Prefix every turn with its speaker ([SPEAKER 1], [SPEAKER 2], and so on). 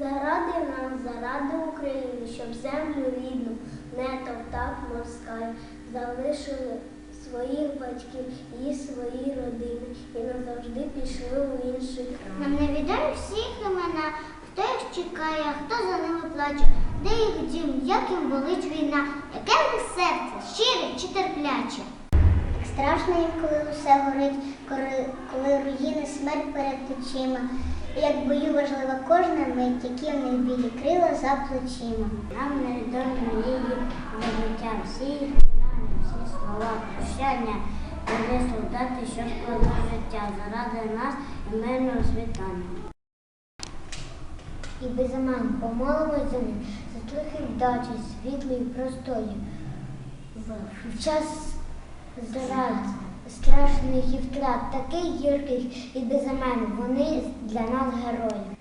[SPEAKER 1] Заради нас, заради України, щоб землю рідну не топтав москаль, залишили своїх батьків і свої родини і назавжди пішли у інший край.
[SPEAKER 2] Нам невідомі всіх імена, хто їх чекає, хто за ними плаче, де їх дім, як їм болить війна, яке в них серце, щире чи терпляче. Як страшно їм, коли усе горить, коли, смерть перед очима. Як бою важлива кожна мить, які в них білі крила за плечима. Нам невідомі мрії, забуття всі імена, всі слова прощання. Вони солдати, що складуть життя заради нас і мирного світання. І без оман помолимось за них, за трохи вдачі, світлої простої. В, час зрад, страшних і втрат, такий гірких і безімен, вони для нас герої.